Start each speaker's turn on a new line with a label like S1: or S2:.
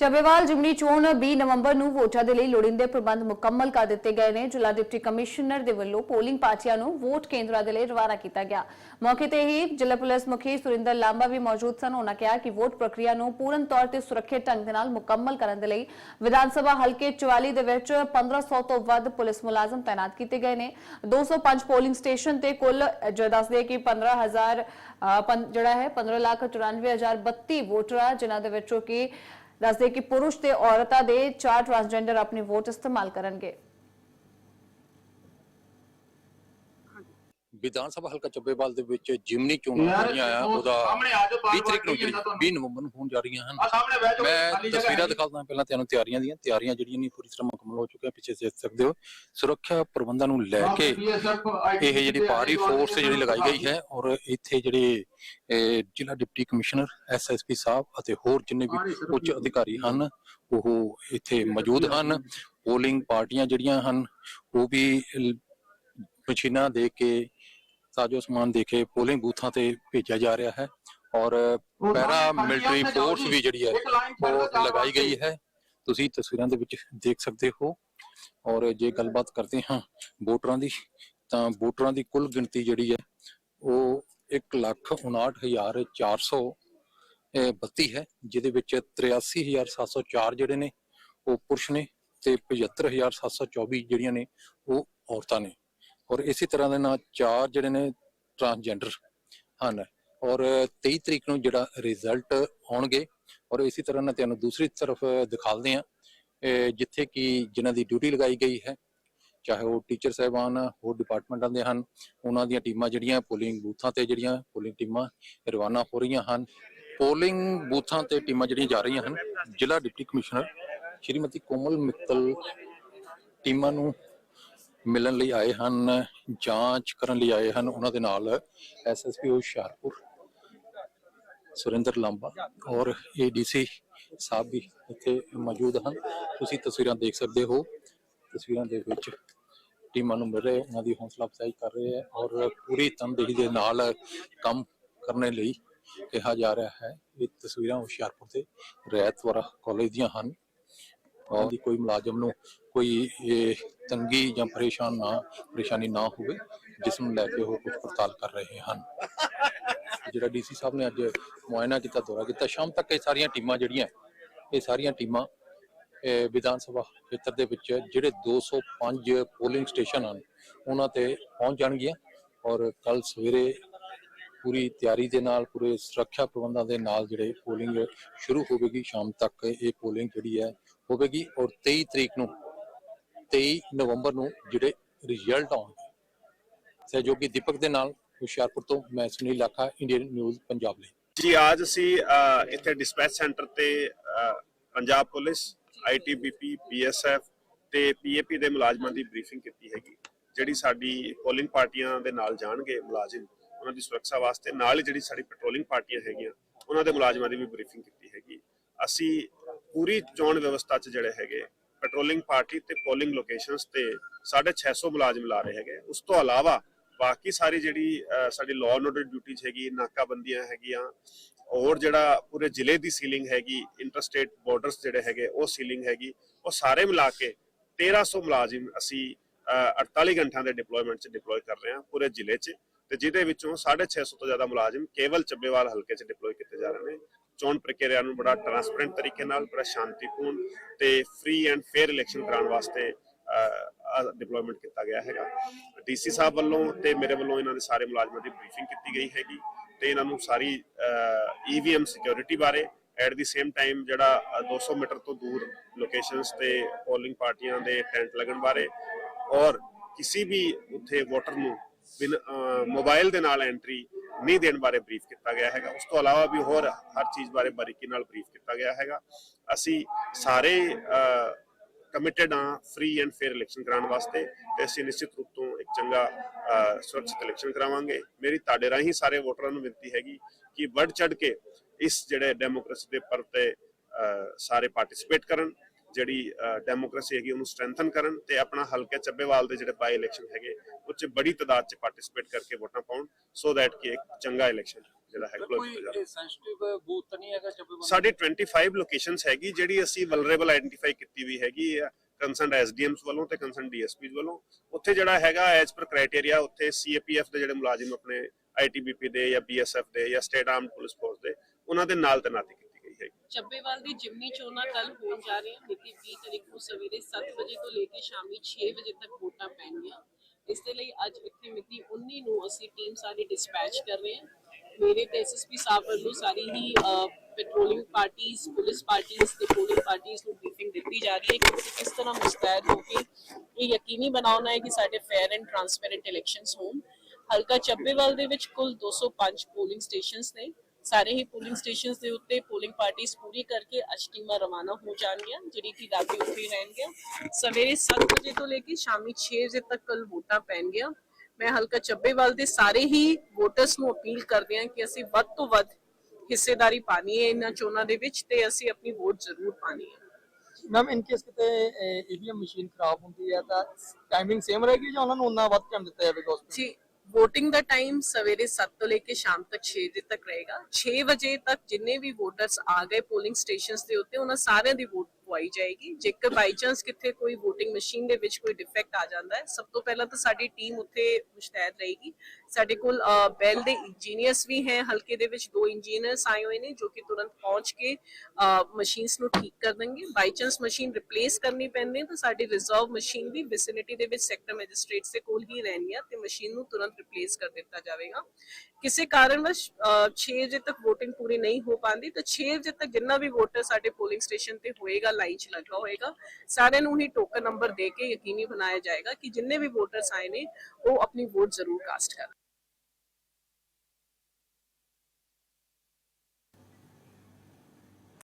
S1: ਚੱਬੇਵਾਲ ਜਿਮਨੀ ਚੋਣ 20 ਨਵੰਬਰ ਨੂੰ ਵੋਟਾਂ ਦੇ ਲਈ ਲੋੜੀਂਦੇ ਪ੍ਰਬੰਧ ਮੁਕੰਮਲ ਕਰ ਦਿੱਤੇ ਗਏ ਨੇ। ਜ਼ਿਲ੍ਹਾ ਡਿਪਟੀ ਕਮਿਸ਼ਨਰ ਦੇ ਵੱਲੋਂ ਪੋਲਿੰਗ ਪਾਰਟੀਆਂ ਨੂੰ ਵੋਟ ਕੇਂਦਰਾਂ ਦੇ ਲਈ ਰਵਾਨਾ ਕੀਤਾ ਗਿਆ। ਮੌਕੇ ਤੇ ਹੀ ਜ਼ਿਲ੍ਹਾ ਪੁਲਿਸ ਮੁਖੀ ਸੁਰਿੰਦਰ ਲਾਂਬਾ ਵੀ ਮੌਜੂਦ ਸਨ। ਉਹਨਾਂ ਕਿਹਾ ਕਿ ਵੋਟ ਪ੍ਰਕਿਰਿਆ ਨੂੰ ਪੂਰਨ ਤੌਰ ਤੇ ਸੁਰੱਖਿਅਤ ਢੰਗ ਦੇ ਨਾਲ ਮੁਕੰਮਲ ਕਰਨ ਦੇ ਲਈ ਵਿਧਾਨ ਸਭਾ ਹਲਕੇ 44 ਦੇ ਵਿੱਚ 1500 ਤੋਂ ਵੱਧ ਪੁਲਿਸ ਮੁਲਾਜ਼ਮ ਤਾਇਨਾਤ ਕੀਤੇ ਗਏ ਨੇ। 205 ਪੋਲਿੰਗ ਸਟੇਸ਼ਨ ਤੇ ਕੁੱਲ ਜੋ ਦੱਸਦੇ ਕਿ 15000 ਅ, ਜਿਹੜਾ ਹੈ 15 ਲੱਖ 94032 ਵੋਟਰ ਆ ਜਿਨ੍ਹਾਂ ਦੇ ਵਿੱਚੋਂ ਕਿ ਦੱਸਦੇ ਕਿ ਪੁਰਸ਼ ਤੇ ਔਰਤਾਂ ਦੇ ਚਾਰ ਟਰਾਂਸਜੈਂਡਰ ਆਪਣੀ ਵੋਟ ਇਸਤੇਮਾਲ ਕਰਨਗੇ।
S2: ਵਿਧਾਨ ਸਭਾ ਹਲਕਾ ਚੱਬੇਵਾਲ ਦੇ ਵਿੱਚ ਜਿਮਨੀ ਚੋਣਾਂ ਜਿਹੜੀਆਂ ਆ
S3: ਉਹ
S2: ਉਹਦਾ
S3: ਸਾਹਮਣੇ ਆ ਜਾਓ, ਬਾਰ-ਬਾਰ
S2: 20 ਤਰੀਕ ਨੂੰ
S3: ਤੁਹਾਨੂੰ।
S2: 20 ਨਵੰਬਰ ਨੂੰ ਹੋਣ ਜਾ ਰਹੀਆਂ ਹਨ ਮੈਂ ਤਸਵੀਰਾਂ। ਦਿਖਾਉਂਦਾ ਪਹਿਲਾਂ ਤੁਹਾਨੂੰ ਤਿਆਰੀਆਂ ਦੀਆਂ ਤਿਆਰੀਆਂ ਜਿਹੜੀਆਂ ਨਹੀਂ ਪੂਰੀ ਤਰ੍ਹਾਂ ਮੁਕੰਮਲ ਹੋ ਚੁੱਕੀਆਂ ਪਿੱਛੇ ਦੇਖ ਸਕਦੇ ਹੋ ਸੁਰੱਖਿਆ ਪ੍ਰਬੰਧਾਂ ਨੂੰ ਲੈ ਕੇ ਇਹ ਜਿਹੜੀ ਭਾਰੀ ਫੋਰਸ ਜਿਹੜੀ ਲਗਾਈ ਗਈ ਹੈ ਔਰ ਇੱਥੇ ਜਿਹੜੇ ਜ਼ਿਲ੍ਹਾ ਡਿਪਟੀ ਕਮਿਸ਼ਨਰ ਐਸਐਸਪੀ ਸਾਹਿਬ ਅਤੇ ਹੋਰ ਜਿੰਨੇ ਵੀ ਉੱਚ ਅਧਿਕਾਰੀ ਹਨ ਉਹ ਇੱਥੇ ਮੌਜੂਦ ਹਨ ਪੋਲਿੰਗ ਪਾਰਟੀਆਂ ਜਿਹੜੀਆਂ ਹਨ ਉਹ ਵੀ ਮਸ਼ੀਨਾਂ ਦੇ ਕੇ ਸਾਜੋ ਸਮਾਨ ਦੇ ਕੇ ਪੋਲਿੰਗ ਬੂਥਾਂ ਤੇ ਭੇਜਿਆ ਜਾ ਰਿਹਾ ਹੈ ਔਰ ਪੈਰਾ ਮਿਲਟਰੀ ਫੋਰਸ ਵੀ ਜਿਹੜੀ ਹੈ ਉਹ ਲਗਾਈ ਗਈ ਹੈ। ਤੁਸੀਂ ਤਸਵੀਰਾਂ ਦੇ ਵਿੱਚ ਦੇਖ ਸਕਦੇ ਹੋ। ਔਰ ਜੇ ਗੱਲਬਾਤ ਕਰਦੇ ਹਾਂ ਵੋਟਰਾਂ ਦੀ ਤਾਂ ਵੋਟਰਾਂ ਦੀ ਕੁੱਲ ਗਿਣਤੀ ਜਿਹੜੀ ਹੈ ਉਹ 159432 ਹੈ ਜਿਹਦੇ ਵਿੱਚ 83704 ਜਿਹੜੇ ਨੇ ਉਹ ਪੁਰਸ਼ ਨੇ ਤੇ 75724 ਜਿਹੜੀਆਂ ਨੇ ਉਹ ਔਰਤਾਂ ਨੇ। ਔਰ ਇਸੇ ਤਰ੍ਹਾਂ ਦੇ ਨਾਲ ਚਾਰ ਜਿਹੜੇ ਨੇ ਟਰਾਂਸਜੈਂਡਰ ਹਨ। ਔਰ 23 ਤਰੀਕ ਨੂੰ ਜਿਹੜਾ ਰਿਜ਼ਲਟ ਆਉਣਗੇ, ਔਰ ਇਸੇ ਤਰ੍ਹਾਂ ਨਾਲ ਤੁਹਾਨੂੰ ਦੂਸਰੀ ਤਰਫ ਦਿਖਾਉਂਦੇ ਆ ਜਿੱਥੇ ਕਿ ਜਿਨ੍ਹਾਂ ਦੀ ਡਿਊਟੀ ਲਗਾਈ ਗਈ ਹੈ, ਚਾਹੇ ਉਹ ਟੀਚਰ ਸਾਹਿਬਾਨ, ਹੋਰ ਡਿਪਾਰਟਮੈਂਟਾਂ ਦੇ ਹਨ, ਉਹਨਾਂ ਦੀਆਂ ਟੀਮਾਂ ਜਿਹੜੀਆਂ ਪੋਲਿੰਗ ਬੂਥਾਂ ਤੇ ਜਿਹੜੀਆਂ ਪੋਲਿੰਗ ਟੀਮਾਂ ਰਵਾਨਾ ਹੋ ਰਹੀਆਂ ਹਨ। ਪੋਲਿੰਗ ਬੂਥਾਂ ਤੇ ਟੀਮਾਂ ਜਿਹੜੀਆਂ ਜਾ ਰਹੀਆਂ ਹਨ, ਜ਼ਿਲ੍ਹਾ ਡਿਪਟੀ ਕਮਿਸ਼ਨਰ ਸ਼੍ਰੀਮਤੀ ਕੋਮਲ ਮਿੱਤਲ ਟੀਮਾਂ ਨੂੰ ਮਿਲਣ ਲਈ ਆਏ ਹਨ, ਜਾਂਚ ਕਰਨ ਲਈ ਆਏ ਹਨ ਉਹਨਾਂ ਦੇ ਨਾਲ ਐਸਐਸਪੀ ਹੁਸ਼ਿਆਰਪੁਰ, ਸੁਰਿੰਦਰ ਲਾਂਬਾ ਔਰ ਏਡੀਸੀ ਸਾਹਿਬ ਵੀ ਇੱਥੇ ਮੌਜੂਦ ਹਨ। ਤੁਸੀਂ ਤਸਵੀਰਾਂ ਦੇਖ ਸਕਦੇ ਹੋ। ਤਸਵੀਰਾਂ ਦੇ ਵਿੱਚ ਟੀਮਾਂ ਨੂੰ ਮਿਲ ਰਹੇ ਉਹਨਾਂ ਦੀ ਹੌਸਲਾ ਅਫਜ਼ਾਈ ਕਰ ਰਹੇ ਹੈ ਔਰ ਪੂਰੀ ਤਨਦੇਹੀ ਦੇ ਨਾਲ ਕੰਮ ਕਰਨ ਲਈ ਕਿਹਾ ਜਾ ਰਿਹਾ ਹੈ। ਇਹ ਤਸਵੀਰਾਂ ਹੁਸ਼ਿਆਰਪੁਰ ਦੇ ਰੈਤਵਰਾ ਕਾਲਜ ਦੀਆਂ ਹਨ। ਔਰ ਦੀ ਕੋਈ ਮੁਲਾਜ਼ਮ ਨੂੰ ਕੋਈ ਇਹ ਤੰਗੀ ਜਾਂ ਪਰੇਸ਼ਾਨ ਨਾ, ਪਰੇਸ਼ਾਨੀ ਨਾ ਹੋਵੇ, ਜਿਸ ਨੂੰ ਲੈ ਕੇ ਉਹ ਕੁਝ ਪੜਤਾਲ ਕਰ ਰਹੇ ਹਨ। ਜਿਹੜਾ ਡੀਸੀ ਸਾਹਿਬ ਨੇ ਅੱਜ ਮੁਆਇਨਾ ਕੀਤਾ, ਦੌਰਾ ਕੀਤਾ, ਸ਼ਾਮ ਤੱਕ ਇਹ ਸਾਰੀਆਂ ਟੀਮਾਂ ਜਿਹੜੀਆਂ, ਇਹ ਸਾਰੀਆਂ ਟੀਮਾਂ ਵਿਧਾਨ ਸਭਾ ਖੇਤਰ ਦੇ ਵਿੱਚ ਜਿਹੜੇ 205 ਪੋਲਿੰਗ ਸਟੇਸ਼ਨ ਹਨ, ਉਹਨਾਂ ਤੇ ਪਹੁੰਚ ਜਾਣਗੀਆਂ ਔਰ ਕੱਲ ਸਵੇਰੇ ਪੂਰੀ ਤਿਆਰੀ ਦੇ ਨਾਲ, ਪੂਰੇ ਸੁਰੱਖਿਆ ਪ੍ਰਬੰਧਾਂ ਦੇ ਨਾਲ ਜਿਹੜੇ ਪੋਲਿੰਗ ਸ਼ੁਰੂ ਹੋਵੇਗੀ, ਸ਼ਾਮ ਤੱਕ ਇਹ ਪੋਲਿੰਗ ਜਿਹੜੀ ਹੈ ਹੋਵੇਗੀ ਔਰ 23 ਤਰੀਕ ਨੂੰ 23 ਨਵੰਬਰ ਨੂੰ ਜਿਹੜੇ ਰਿਜ਼ਲਟ ਆਉਣਗੇ। ਸਹਿਯੋਗੀ ਦੀਪਕ ਦੇ ਨਾਲ ਹੁਸ਼ਿਆਰਪੁਰ ਤੋਂ ਮੈਂ ਸੁਨੀਲ ਲਾਖਾ ਇੰਡੀਅਨ ਨਿਊਜ਼ ਪੰਜਾਬ ਲਈ।
S4: ਜੀ, ਅੱਜ ਅਸੀਂ ਇੱਥੇ ਡਿਸਪੈਚ ਸੈਂਟਰ ਤੇ ਪੰਜਾਬ ਪੁਲਿਸ ਆਈਟੀਬੀਪੀ ਪੀਐਸਐਫ ਤੇ ਪੀਏਪੀ ਦੇ ਮੁਲਾਜ਼ਮਾਂ ਦੀ ਬਰੀਫਿੰਗ ਕੀਤੀ ਹੈਗੀ, ਜਿਹੜੀ ਸਾਡੀ ਪੋਲਿੰਗ ਪਾਰਟੀਆਂ ਦੇ ਨਾਲ ਜਾਣਗੇ ਮੁਲਾਜ਼ਮ। ਉਹਨਾਂ ਦੀ ਸੁਰੱਖਿਆ ਵਾਸਤੇ ਨਾਲ ਹੀ ਜਿਹੜੀ ਸਾਡੀ ਪੈਟਰੋਲਿੰਗ ਪਾਰਟੀਆਂ ਹੈਗੀਆਂ, ਉਹਨਾਂ ਦੇ ਮੁਲਾਜ਼ਮਾਂ ਦੀ ਵੀ ਬਰੀਫਿੰਗ ਕੀਤੀ ਹੈਗੀ। ਅਸੀਂ ਪੂਰੀ ਚੋਣ ਵਿਵਸਥਾ 'ਚ ਜਿਹੜੇ ਹੈਗੇ ਪੈਟਰੋਲਿੰਗ ਪਾਰਟੀ ਤੇ ਪੋਲਿੰਗ ਲੋਕੇਸ਼ਨਸ ਤੇ 650 ਮੁਲਾਜ਼ਮ ਲਾ ਰਹੇ ਹੈਗੇ। ਉਸ ਤੋਂ ਇਲਾਵਾ ਬਾਕੀ ਸਾਰੀ ਜਿਹੜੀ ਸਾਡੀ ਲਾਅ ਐਂਡ ਆਰਡਰ ਡਿਊਟੀਜ਼ ਹੈਗੀ ਨਾਕਾਬੰਦੀਆਂ ਹੈਗੀਆਂ ਔਰ ਜਿਹੜਾ ਪੂਰੇ ਜ਼ਿਲ੍ਹੇ ਦੀ ਸੀਲਿੰਗ ਹੈਗੀ ਇੰਟਰਸਟੇਟ ਬਾਰਡਰਸ ਜਿਹੜੇ ਹੈਗੇ ਉਹ ਸੀਲਿੰਗ ਹੈਗੀ ਉਹ ਸਾਰੇ ਮਿਲਾ ਕੇ 1300 ਮੁਲਾਜ਼ਮ ਅਸੀਂ ਅ, 48 ਘੰਟਿਆਂ ਦੇ ਡਿਪਲੋਇਮੈਂਟ 'ਚ ਡਿਪਲੋਏ ਕਰ ਰਹੇ ਹਾਂ ਪੂਰੇ ਜ਼ਿਲ੍ਹੇ 'ਚ। ਤੇ ਜਿਹਦੇ ਵਿੱਚੋਂ 650 ਤੋਂ ਜ਼ਿਆਦਾ ਮੁਲਾਜ਼ਮ ਕੇਵਲ ਚੱਬੇਵਾਲ ਹਲਕੇ 'ਚ ਡਿਪਲੋਏ ਕੀਤੇ ਜਾ ਰਹੇ ਨੇ। ਚੋਣ ਪ੍ਰਕਿਰਿਆ ਨੂੰ ਬੜਾ ਟਰਾਂਸਪਰੈਂਟ ਤਰੀਕੇ ਨਾਲ ਬੜਾ ਸ਼ਾਂਤੀਪੂਰਨ ਤੇ ਫ੍ਰੀ ਐਂਡ ਫੇਅਰ ਇਲੈਕਸ਼ਨ ਕਰਾਉਣ ਵਾਸਤੇ ਡਿਪਲੋਇਮੈਂਟ ਕੀਤਾ ਗਿਆ ਹੈਗਾ। ਡੀਸੀ ਸਾਹਿਬ ਵੱਲੋਂ ਤੇ ਮੇਰੇ ਵੱਲੋਂ ਇਹਨਾਂ ਦੇ ਸਾਰੇ ਮੁਲਾਜ਼ਮਾਂ ਦੀ ਬਰੀਫਿੰਗ ਕੀਤੀ ਗਈ ਹੈਗੀ ਤੇ ਇਹਨਾਂ ਨੂੰ ਸਾਰੀ ਈਵੀਐਮ ਸਿਕਿਉਰਿਟੀ ਬਾਰੇ ਐਟ ਦੀ ਸੇਮ ਟਾਈਮ ਜਿਹੜਾ ਅ, 200 ਮੀਟਰ ਤੋਂ ਦੂਰ ਲੋਕੇਸ਼ਨਸ ਤੇ ਪੋਲਿੰਗ ਪਾਰਟੀਆਂ ਦੇ ਟੈਂਟ ਲੱਗਣ ਬਾਰੇ ਔਰ ਕਿਸੇ ਵੀ ਉੱਥੇ ਵੋਟਰ ਨੂੰ ਬਿਨ ਮੋਬਾਈਲ ਦੇ ਨਾਲ ਐਂਟਰੀ ਨਹੀਂ ਦੇਣ ਬਾਰੇ ਬਰੀਫ ਕੀਤਾ ਗਿਆ ਹੈਗਾ। ਉਸ ਤੋਂ ਇਲਾਵਾ ਵੀ ਹੋਰ ਹਰ ਚੀਜ਼ ਬਾਰੇ ਬਾਰੀਕੀ ਨਾਲ ਬਰੀਫ ਕੀਤਾ ਗਿਆ ਹੈਗਾ। ਅਸੀਂ ਸਾਰੇ ਕਮਿਟਡ ਆ ਫ੍ਰੀ ਐਂਡ ਫੇਅਰ ਇਲੈਕਸ਼ਨ ਕਰਾਉਣ ਵਾਸਤੇ ਤੇ ਅਸੀਂ ਨਿਸ਼ਚਿਤ ਰੂਪ ਤੋਂ ਇੱਕ ਚੰਗਾ ਸੁਰੱਖਿਅਤ ਇਲੈਕਸ਼ਨ ਕਰਾਵਾਂਗੇ। ਮੇਰੀ ਤੁਹਾਡੇ ਰਾਹੀਂ ਸਾਰੇ ਵੋਟਰਾਂ ਨੂੰ ਬੇਨਤੀ ਹੈਗੀ ਕਿ ਵੱਧ ਚੜ ਕੇ ਇਸ ਜਿਹੜੇ ਡੈਮੋਕ੍ਰੇਸੀ ਦੇ ਪਰਵ ਤੇ ਸਾਰੇ ਪਾਰਟਿਸਿਪੇਟ ਕਰਨ। ਜਿਹੜੀ ਡੈਮੋਕ੍ਰੇਸੀ ਹੈਗੀ ਉਹਨੂੰ ਸਟਰੈਂਥਨ ਕਰਨ ਤੇ ਆਪਣਾ ਹਲਕੇ ਚੱਬੇਵਾਲ ਦੇ ਜਿਹੜੇ ਬਾਈ ਇਲੈਕਸ਼ਨ ਹੈਗੇ ਉਹ 'ਚ ਬੜੀ ਤਾਦਾਦ 'ਚ ਪਾਰਟਿਸਿਪੇਟ ਕਰਕੇ ਵੋਟਾਂ ਪਾਉਣ ਸੋ ਦੈਟ ਕਿ ਇੱਕ ਚੰਗਾ ਇਲੈਕਸ਼ਨ ਜਿਹੜਾ ਹੈ
S5: ਕੋਈ
S4: ਕੀਤਾ ਜਾਵੇ।
S5: ਸੈਂਸਿਟਿਵ ਬੂਥ ਤਾਂ ਨਹੀਂ ਹੈਗਾ ਚੱਬੇ
S4: ਸਾਡੀ 25 ਲੋਕੇਸ਼ਨਸ ਹੈਗੀ ਜਿਹੜੀ ਅਸੀਂ ਵਲਨਰੇਬਲ ਆਇਡੈਂਟੀਫਾਈ ਕੀਤੀ ਵੀ ਹੈਗੀ ਆ ਕੰਸਰਨਡ ਐਸਡੀਐਮਸ ਵੱਲੋਂ ਤੇ ਕੰਸਰਨਡ ਡੀਐਸਪੀਸ ਵੱਲੋਂ। ਉੱਥੇ ਜਿਹੜਾ ਹੈਗਾ ਐਜ਼ ਪਰ ਕ੍ਰਾਈਟੇਰੀਆ ਉੱਥੇ ਸੀਏਪੀਐਫ ਦੇ ਜਿਹੜੇ ਮੁਲਾਜ਼ਮ ਆਪਣੇ ਆਈਟੀਬੀਪੀ ਦੇ ਜਾਂ ਬੀਐਸਐਫ ਦੇ ਜਾਂ ਸਟੇਟ ਆਰਮਡ ਪੁਲਿਸ ਫੋਰਸ ਦੇ ਉਹਨਾਂ ਦੇ ਨਾਲ ਤੈਨਾਤੀ ਹੈਗੀ
S6: ਚੱਬੇਵਾਲ ਦੀ ਜਿਮਨੀ ਚੋਣਾਂ ਕੱਲ ਹੋਣ ਜਾ ਰਹੀਆਂ ਮਿਤੀ 20 ਤਰੀਕ ਨੂੰ ਸਵੇਰੇ 7 ਵਜੇ ਤੋਂ ਲੈ ਕੇ ਸ਼ਾਮੀ 6 ਵਜੇ ਤੱਕ ਵੋਟਾਂ ਪੈਣਗੀਆਂ। ਇਸ ਦੇ ਲਈ ਅੱਜ ਇੱਥੇ ਮਿਤੀ 19 ਨੂੰ ਅਸੀਂ ਟੀਮ ਸਾਰੀ ਡਿਸਪੈਚ ਕਰ ਰਹੇ ਹਾਂ। ਮੇਰੇ ਤੇ ਐਸਐਸਪੀ ਸਾਹਿਬ ਵੱਲੋਂ ਸਾਰੀ ਹੀ ਪੈਟਰੋਲਿੰਗ ਪਾਰਟੀਆਂ ਪੁਲਿਸ ਪਾਰਟੀਆਂ ਤੇ ਪੋਲਿੰਗ ਪਾਰਟੀਆਂ ਨੂੰ ਬਰੀਫਿੰਗ ਦਿੱਤੀ ਜਾ ਰਹੀ ਹੈ ਕਿ ਅਸੀਂ ਕਿਸ ਤਰ੍ਹਾਂ ਮੁਸਤੈਦ ਹੋ ਕੇ ਇਹ ਯਕੀਨੀ ਬਣਾਉਣਾ ਹੈ ਕਿ ਸਾਡੇ ਫੇਅਰ ਐਂਡ ਟਰਾਂਸਪੇਰੈਂਟ ਇਲੈਕਸ਼ਨਸ ਹੋਣ। ਹਲਕਾ ਚੱਬੇਵਾਲ ਦੇ ਵਿੱਚ ਕੁੱਲ 205 ਪੋਲਿੰਗ ਸਟੇਸ਼ਨਸ ਨੇ। ਸਾਰੇ ਹੀ ਪੋਲਿੰਗ ਸਟੇਸ਼ਨਸ ਦੇ ਉੱਤੇ ਪੋਲਿੰਗ ਪਾਰਟੀਆਂ ਪੂਰੀ ਕਰਕੇ ਅੱਜ ਟੀਮਾਂ ਰਵਾਨਾ ਹੋ ਜਾਣਗੀਆਂ ਜਿਹੜੀ ਕਿ ਰਾਤੀ ਉੱਥੇ ਰਹਿਣਗੀਆਂ। ਸਵੇਰੇ 7 ਵਜੇ ਤੋਂ ਲੈ ਕੇ ਸ਼ਾਮੀ 6 ਵਜੇ ਤੱਕ ਕੱਲ ਵੋਟਾਂ ਪੈਣਗੀਆਂ। ਮੈਂ ਹਲਕਾ ਚੱਬੇਵਾਲ ਦੇ ਸਾਰੇ ਹੀ ਵੋਟਰਸ ਨੂੰ ਅਪੀਲ ਕਰਦੇ ਹਾਂ ਕਿ ਅਸੀਂ ਵੱਧ ਤੋਂ ਵੱਧ ਹਿੱਸੇਦਾਰੀ ਪਾਣੀ ਹੈ ਇਹਨਾਂ ਚੋਣਾਂ ਦੇ ਵਿੱਚ ਤੇ ਅਸੀਂ ਆਪਣੀ ਵੋਟ ਜ਼ਰੂਰ ਪਾਣੀ ਹੈ।
S7: ਮੈਮ ਇਨ ਕੇਸ ਕਿਤੇ ਈਵੀਐਮ ਮਸ਼ੀਨ ਖਰਾਬ ਹੁੰਦੀ ਹੈ ਤਾਂ ਟਾਈਮਿੰਗ ਸੇਮ ਰਹੇਗੀ ਜਾਂ ਉਹਨਾਂ ਨੂੰ ਉਨਾ ਵੱਧ ਟਾਈਮ ਦਿੱਤਾ ਜਾਵੇਗਾ ਉਸ
S6: ਜੀ VOTING ਦਾ ਟਾਈਮ ਸਵੇਰੇ 7 ਤੋਂ ਲੈ ਕੇ ਸ਼ਾਮ ਤੱਕ 6 ਵਜੇ ਤੱਕ ਰਹੇਗਾ। 6 ਵਜੇ ਤੱਕ ਜਿੰਨੇ ਵੀ ਵੋਟਰਸ ਆ ਗਏ ਪੋਲਿੰਗ ਸਟੇਸ਼ਨਸ ਦੇ ਉੱਤੇ, ਉਹਨਾਂ ਸਾਰਿਆਂ ਦੀ ਵੋਟ ਪਵਾਈ ਜਾਏਗੀ। ਜੇਕਰ ਬਾਈ ਚਾਂਸ ਕਿੱਥੇ ਕੋਈ VOTING ਮਸ਼ੀਨ ਦੇ ਵਿੱਚ ਕੋਈ ਡਿਫੈਕਟ ਆ ਜਾਂਦਾ ਹੈ, ਸਭ ਤੋਂ ਪਹਿਲਾਂ ਤਾਂ ਸਾਡੀ ਟੀਮ ਉੱਥੇ ਮੁਸ਼ਤੈਦ ਰਹੇਗੀ। ਸਾਡੇ ਕੋਲ ਬੈਲ ਦੇ ਇੰਜੀਨੀਅਰਸ ਵੀ ਹੈ, ਹਲਕੇ ਦੇ ਵਿੱਚ ਦੋ ਇੰਜੀਨੀਅਰਸ ਆਏ ਹੋਏ ਨੇ ਜੋ ਕਿ ਤੁਰੰਤ ਪਹੁੰਚ ਕੇ ਮਸ਼ੀਨਸ ਨੂੰ ਠੀਕ ਕਰ ਦੇਣਗੇ। ਬਾਈ ਚਾਂਸ ਮਸ਼ੀਨ ਰਿਪਲੇਸ ਕਰਨੀ ਪੈਂਦੀ ਹੈ ਤਾਂ ਸਾਡੀ ਰਿਜ਼ਰਵ ਮਸ਼ੀਨ ਵੀ ਵਿਸਿਨਿਟੀ ਦੇ ਵਿੱਚ ਸੈਕਟਰ ਮੈਜਿਸਟ੍ਰੇਟਸ ਦੇ ਕੋਲ ਹੀ ਰਹਿਣੀ ਹੈ ਤੇ ਮਸ਼ੀਨ ਨੂੰ ਤੁਰੰਤ ਰਿਪਲੇਸ ਕਰ ਦਿੱਤਾ ਜਾਵੇਗਾ। ਕਿਸੇ ਕਾਰਨਵਸ਼ 6 ਵਜੇ ਤੱਕ VOTING ਪੂਰੀ ਨਹੀਂ ਹੋ ਪਾਉਂਦੀ ਤਾਂ 6 ਵਜੇ ਤੱਕ ਜਿੰਨਾ ਵੀ ਵੋਟਰ ਸਾਡੇ ਪੋਲਿੰਗ ਸਟੇਸ਼ਨ ਤੇ ਹੋਏਗਾ ਲਾਈਨ 'ਚ ਲੱਗਾ ਹੋਏਗਾ। ਸਾਰਿਆਂ ਨੂੰ ਹੀ ਟੋਕਨ ਨੰਬਰ ਦੇ ਕੇ ਯਕੀਨੀ ਬਣਾਇਆ ਜਾਏਗਾ ਕਿ ਜਿੰਨੇ ਵੀ ਵੋਟਰਸ ਆਏ ਨੇ, ਉਹ ਆਪਣੀ ਵੋਟ ਜ਼ਰੂਰ ਕਾਸਟ ਕਰਨ।